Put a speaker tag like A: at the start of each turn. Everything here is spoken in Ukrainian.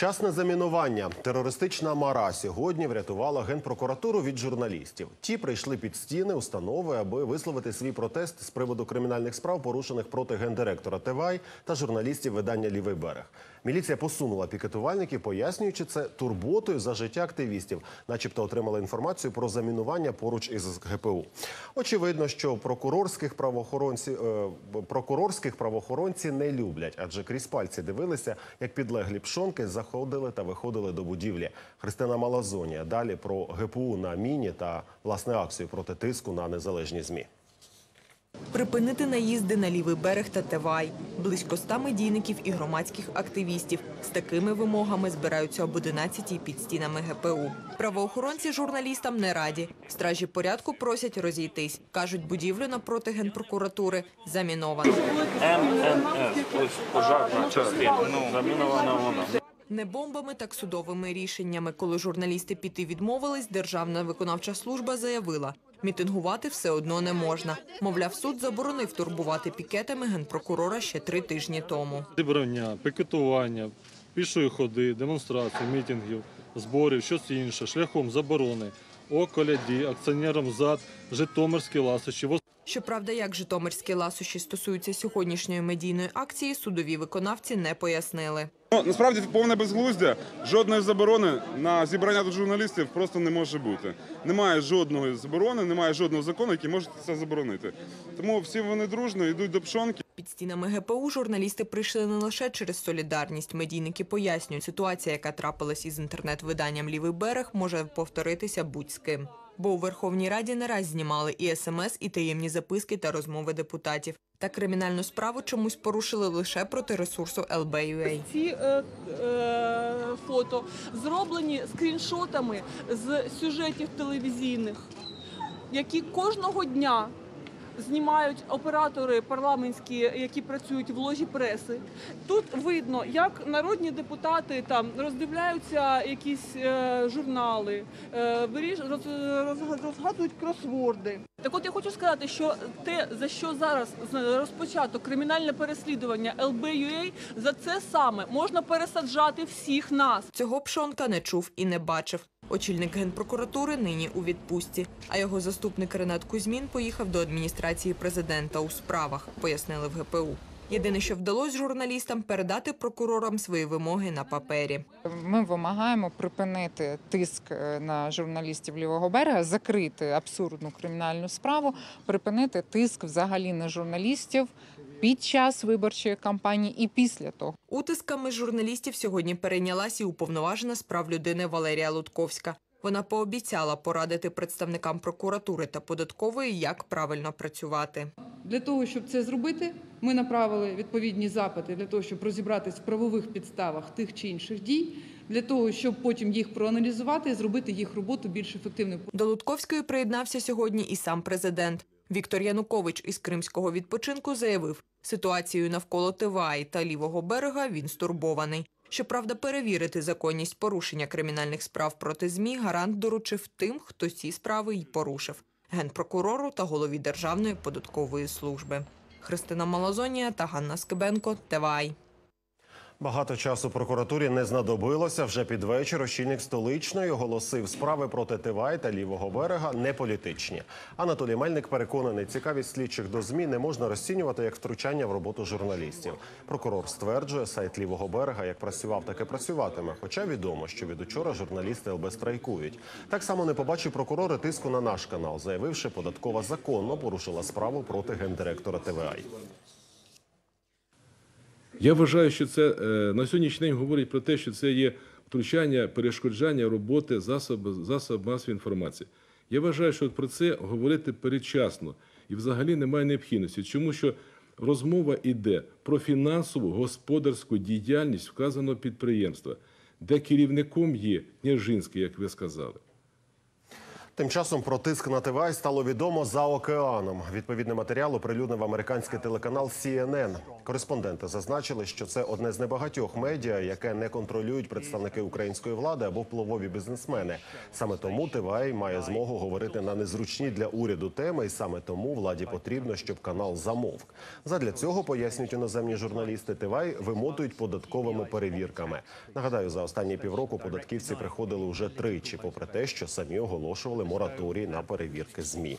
A: Вчасне замінування. Терористична мара сьогодні врятувала генпрокуратуру від журналістів. Ті прийшли під стіни установи, аби висловити свій протест з приводу кримінальних справ, порушених проти гендиректора ТВАЙ та журналістів видання Лівий берег. Міліція посунула пікетувальників, пояснюючи це турботою за життя активістів, начебто отримала інформацію про замінування поруч із ГПУ. Очевидно, що прокурорських правоохоронців е, прокурорських правоохоронці не люблять, адже крізь пальці дивилися, як підлеглі пшонки заходили та виходили до будівлі. Христина Малазонія. Далі про ГПУ на міні та власне акцію проти тиску на незалежні змі.
B: Припинити наїзди на лівий берег та Тевай. Близько ста медійників і громадських активістів. З такими вимогами збираються об 11-й під стінами ГПУ. Правоохоронці журналістам не раді. Стражі порядку просять розійтись. Кажуть, будівлю напроти генпрокуратури заміновано.
C: МНФ, ось пожарна частина, замінована вона.
B: Не бомбами, так судовими рішеннями. Коли журналісти піти відмовились, Державна виконавча служба заявила, мітингувати все одно не можна. Мовляв, суд заборонив турбувати пікетами генпрокурора ще три тижні тому.
D: зібрання, пікетування, пішої ходи, демонстрації, мітингів, зборів, щось інше, шляхом заборони, околяді, акціонерам ЗАД, Житомирські ласощі,
B: Щоправда, як житомирські ласощі стосуються сьогоднішньої медійної акції, судові виконавці не пояснили.
E: Ну, насправді повне безглуздя. Жодної заборони на зібрання до журналістів просто не може бути. Немає жодної заборони, немає жодного закону, який може це заборонити. Тому всі вони дружно йдуть до пшонки.
B: Під стінами ГПУ журналісти прийшли не лише через солідарність. Медійники пояснюють, ситуація, яка трапилась із інтернет-виданням Лівий берег, може повторитися будь з ким. Бо у Верховній Раді не раз знімали і смс, і таємні записки та розмови депутатів. Та кримінальну справу чомусь порушили лише проти ресурсу LBUA.
F: Ці е, е, фото зроблені скріншотами з сюжетів телевізійних, які кожного дня знімають оператори парламентські, які працюють в ложі преси. Тут видно, як народні депутати там роздивляються якісь е, журнали, е, виріш- роз, роз- розгадують кросворди. Так от я хочу сказати, що те, за що зараз розпочато кримінальне переслідування ЛБЮА, за це саме можна пересаджати всіх нас.
B: Цього Пшонка не чув і не бачив. Очільник генпрокуратури нині у відпустці, а його заступник Ренат Кузьмін поїхав до адміністрації президента у справах, пояснили в ГПУ. Єдине, що вдалося журналістам передати прокурорам свої вимоги на папері.
G: Ми вимагаємо припинити тиск е, на журналістів лівого берега, закрити абсурдну кримінальну справу, припинити тиск взагалі на журналістів під час виборчої кампанії і після того.
B: Утисками журналістів сьогодні перейнялась і уповноважена з прав людини Валерія Лутковська. Вона пообіцяла порадити представникам прокуратури та податкової, як правильно працювати.
H: Для того, щоб це зробити, ми направили відповідні запити для того, щоб розібратись в правових підставах тих чи інших дій, для того, щоб потім їх проаналізувати і зробити їх роботу більш ефективною.
B: До Лутковської приєднався сьогодні і сам президент. Віктор Янукович із кримського відпочинку заявив, ситуацією навколо Тиваї та лівого берега він стурбований. Щоправда, перевірити законність порушення кримінальних справ проти ЗМІ гарант доручив тим, хто ці справи й порушив генпрокурору та голові Державної податкової служби. Христина Малозонія та Ганна Скибенко. ТВАЙ.
A: Багато часу прокуратурі не знадобилося. Вже під вечір очільник столичної оголосив справи проти Тивай та лівого берега не політичні. Анатолій Мельник переконаний, цікавість слідчих до змі не можна розцінювати як втручання в роботу журналістів. Прокурор стверджує, сайт лівого берега як працював, так і працюватиме. Хоча відомо, що від учора журналісти ЛБ страйкують. Так само не побачив прокурори тиску на наш канал, заявивши, податкова законно порушила справу проти гендиректора ТВАЙ.
I: Я вважаю, що це е, на сьогоднішній день говорить про те, що це є втручання, перешкоджання роботи засобів засоб масової інформації. Я вважаю, що про це говорити передчасно і взагалі немає необхідності. Чому що розмова йде про фінансову господарську діяльність вказаного підприємства, де керівником є Княжинський, як ви сказали.
A: Тим часом про тиск на Тивай стало відомо за океаном. Відповідний матеріал оприлюднив американський телеканал CNN. Кореспонденти зазначили, що це одне з небагатьох медіа, яке не контролюють представники української влади або впливові бізнесмени. Саме тому Тивай має змогу говорити на незручні для уряду теми, і саме тому владі потрібно, щоб канал замовк. Задля цього пояснюють іноземні журналісти. Тивай вимотують податковими перевірками. Нагадаю, за останні півроку податківці приходили уже тричі, попри те, що самі оголошували мораторій на перевірки змі.